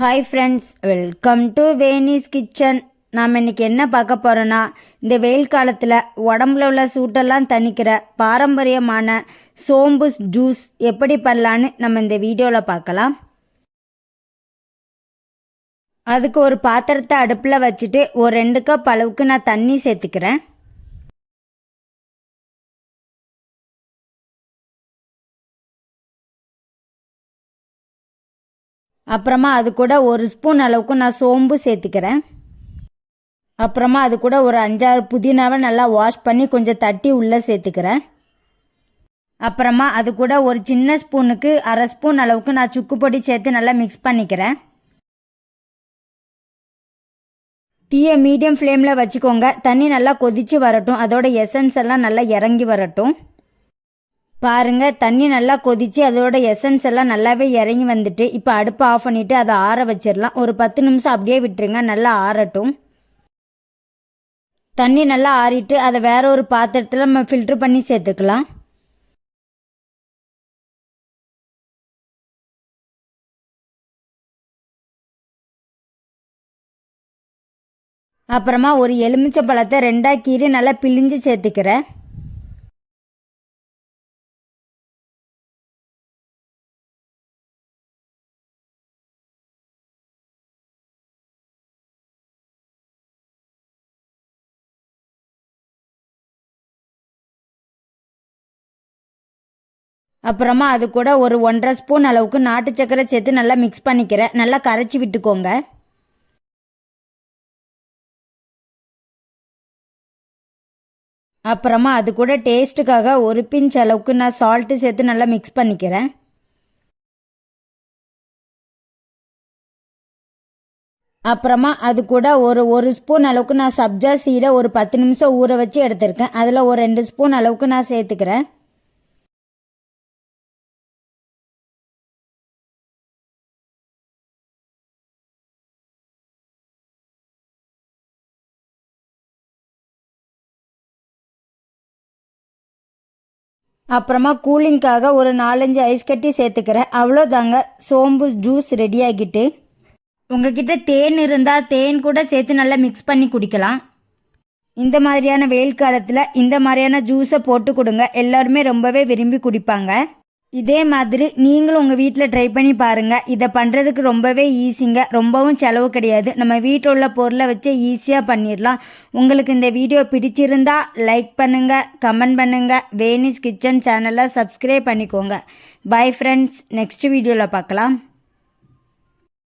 Hi friends welcome to Venice kitchen நாம் இன்றைக்கி என்ன பார்க்க போகிறோன்னா இந்த வெயில் காலத்தில் உடம்புல உள்ள சூட்டெல்லாம் தணிக்கிற பாரம்பரியமான சோம்பு ஜூஸ் எப்படி பண்ணலான்னு நம்ம இந்த வீடியோவில் பார்க்கலாம். அதுக்கு ஒரு பாத்திரத்தை அடுப்பில் வச்சுட்டு ஒரு ரெண்டு கப் அளவுக்கு நான் தண்ணி சேர்த்துக்கிறேன். அப்புறமா அது கூட ஒரு ஸ்பூன் அளவுக்கு நான் சோம்பு சேர்த்துக்கிறேன். அப்புறமா அது கூட ஒரு அஞ்சாறு புதினாவை நல்லா வாஷ் பண்ணி கொஞ்சம் தட்டி உள்ளே சேர்த்துக்கிறேன். அப்புறமா அது கூட ஒரு சின்ன ஸ்பூனுக்கு அரை ஸ்பூன் அளவுக்கு நான் சுக்கு பொடி சேர்த்து நல்லா மிக்ஸ் பண்ணிக்கிறேன். தீயை மீடியம் ஃப்ளேமில் வச்சுக்கோங்க. தண்ணி நல்லா கொதித்து வரட்டும். அதோட எசன்ஸ் எல்லாம் நல்லா இறங்கி வரட்டும். பாருங்க தண்ணி நல்லா கொதிச்சு அதோட எசன்ஸ் எல்லாம் நல்லாவே இறங்கி வந்துட்டு இப்போ அடுப்பை ஆஃப் பண்ணிவிட்டு அதை ஆற வச்சிடலாம். ஒரு பத்து நிமிஷம் அப்படியே விட்டுருங்க நல்லா ஆறட்டும். தண்ணி நல்லா ஆறிட்டு அதை வேற ஒரு பாத்திரத்தில் நம்ம ஃபில்ட்ரு பண்ணி சேர்த்துக்கலாம். அப்புறமா ஒரு எலுமிச்சை பழத்தை ரெண்டாக கீறி நல்லா பிழிஞ்சு சேர்த்துக்கிறேன். அப்புறமா அது கூட ஒரு ஒன்றரை ஸ்பூன் அளவுக்கு நாட்டு சக்கரை சேர்த்து நல்லா மிக்ஸ் பண்ணிக்கிறேன் நல்லா கரைச்சி விட்டுக்கோங்க. அப்புறமா அது கூட டேஸ்ட்டுக்காக ஒரு பிஞ்ச் அளவுக்கு நான் சால்ட்டு சேர்த்து நல்லா மிக்ஸ் பண்ணிக்கிறேன். அப்புறமா அது கூட ஒரு ஒரு ஸ்பூன் அளவுக்கு நான் சப்ஜா சீடை ஒரு பத்து நிமிஷம் ஊற வச்சு எடுத்திருக்கேன். அதில் ஒரு ரெண்டு ஸ்பூன் அளவுக்கு நான் சேர்த்துக்கிறேன். அப்புறமா கூலிங்க்காக ஒரு நாலஞ்சு ஐஸ் கட்டி சேர்த்துக்கிறேன். அவ்வளோதாங்க. சோம்பு ஜூஸ் ரெடி ஆகிட்டு. உங்ககிட்ட தேன் இருந்தால் தேன் கூட சேர்த்து நல்லா மிக்ஸ் பண்ணி குடிக்கலாம். இந்த மாதிரியான வெயில் காலத்தில் இந்த மாதிரியான ஜூஸை போட்டு கொடுங்க. எல்லாருமே ரொம்பவே விரும்பி குடிப்பாங்க. இதே மாதிரி நீங்களும் உங்கள் வீட்டில் ட்ரை பண்ணி பாருங்கள் இதை பண்ணுறதுக்கு ரொம்பவே ஈஸிங்க ரொம்பவும் செலவு கிடையாது. நம்ம வீட்டில் உள்ள பொருளை வச்சு ஈஸியாக பண்ணிடலாம். உங்களுக்கு இந்த வீடியோ பிடிச்சிருந்தா லைக் பண்ணுங்கள் கமெண்ட் பண்ணுங்கள் வேனிஸ் கிச்சன் சேனலை சப்ஸ்கிரைப் பண்ணிக்கோங்க. பை ஃப்ரெண்ட்ஸ் நெக்ஸ்ட் வீடியோவில் பார்க்கலாம்.